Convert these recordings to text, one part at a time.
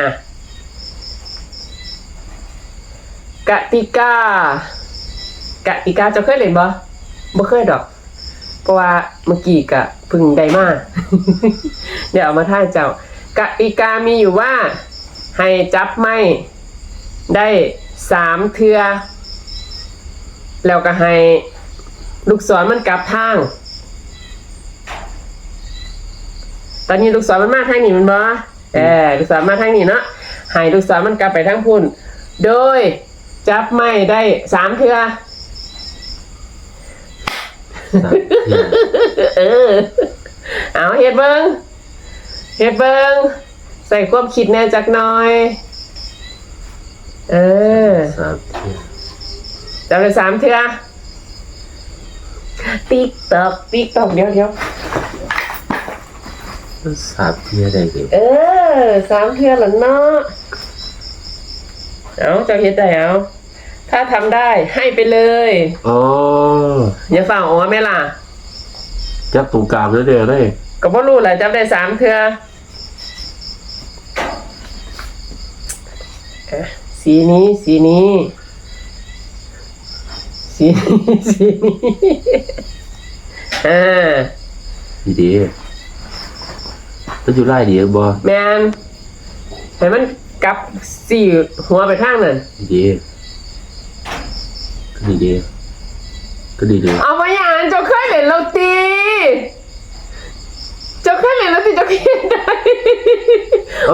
อะกติกากติกาจะเคยเล่นบ่บ่เคยดอก เพราะว่าเมื่อกี้กะพึ่งได้มาเดี๋ยวเอามาท่าเจ้ากติกามีอยู่ว่า ให้จับไม่ได้สามเทือ แล้วก็ให้ลูกศรมันกลับทาง ตอนนี้ลูกศรมันมาทางนี้มันบ่ เออลูกศรมาทางนี้เนาะให้ลูกศรมันกลับไปทางพุ่น โดยจับไม่ได้สามเทือสาเออเอาเฮ็ดเบิงเฮ็ดเบิงใส่ความคิดแน่จักหน่อย เออสามเที่ยจำเลยสามเทือติ๊กตอกติ๊กตอกเดี๋ยวเดี๋ยว สามเที่ยได้เลยเออสามเทือหลังเนาะเอาเจ้าเฮ็ดได้เอาถ้าทำได้ให้ไปเลย อ๋ออย่าฝ่าอ๋อแม่ล่ะ จับตรงกลางเลยเด้อเลยก็บ่รู้แหละจำได้สามเทืออะสีนี้สีนี้ สีนี้สีนี้อ่าดีดี มันอยู่ไล่ดีบ่แมนให้มันกลับสี่หัวไปข้างนั่นดีก็ดีดีก็ดีดีเอาไปอย่างนั้นเจ้าเคยเล่นโรตีเจ้าเคยเล่นโรตีเจ้าคิดได้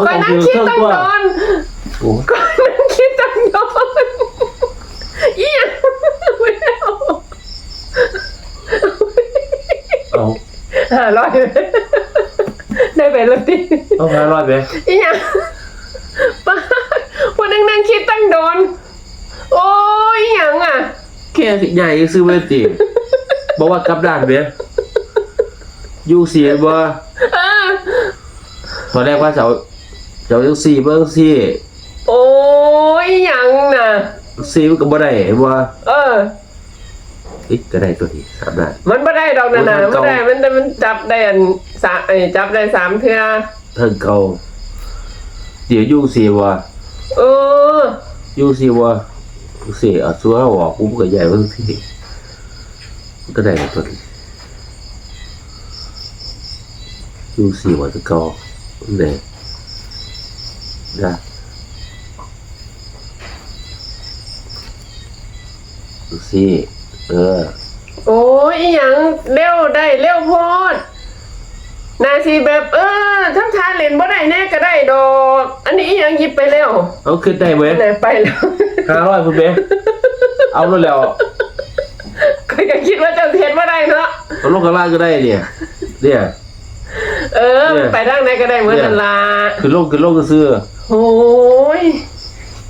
คอยนั่งคิดตั้งนอนโอ้คอยนั่งคิดตั้งนอนอีหยังไม่ได้เอาเอาห้าร้อย ได้ไปโรตีเอาพารอดไหมอีหยังป้าวันนั่งนั่งคิดตั้งโดน โอ้ยอีหยังอะ แค่ใหญ่ซื้อไว้ติบอกว่ากลับด้านไหมอยู่เสียบ่เออตอนแรกว่าจะเอาจะเอาจังสี่เบิ่งสี่โอ้ยอีหยังน่ะ สี่มันก็บ่ได้บ่เออ เอ๊ะก็ได้ตัวนี้สามด้าน มันไม่ได้ดอกนะนะโอ้ยมันไม่เก่าได้มันมันจับได้อันสามเอ้ยจับได้สามเทือเทิงเก่าเดี๋ยวอยู่สี่บ่เอออยู่สี่บ่สี่เอาซัวเอาออกกูก็ใหญ่เบิ่งสี่มันก็ได้ตัวนี้อยู่สี่บ่ตัวเก่ามันได้นะดูสิ เออ โอ้ยอีหยังเร็วได้เร็วโพดนาสีแบบเออทำทานเล่นบ่ได้แน่ก็ได้ดอก อันนี้อีหยังหยิบไปแล้วเอาขึ้นได้ไหมไหนไปแล้วห้าร้อยคุณเบ้เอาแล้วแล้วก็ยังคิดว่าจะเทนว่าได้เนาะเอาลงข้างล่างก็ได้เนี่ยเนี่ย เออเนี่ย ไปทางไหนก็ได้เหมือนกันละคือลงคือลงก็ซื้อโอ้ย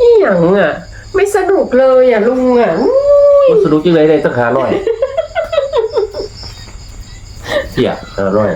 อีหยังอะ ไม่สนุกเลยอะลุงอะอุ้ย มันสนุกจังเลยได้ตั้งหาร้อยเสียหาร้อย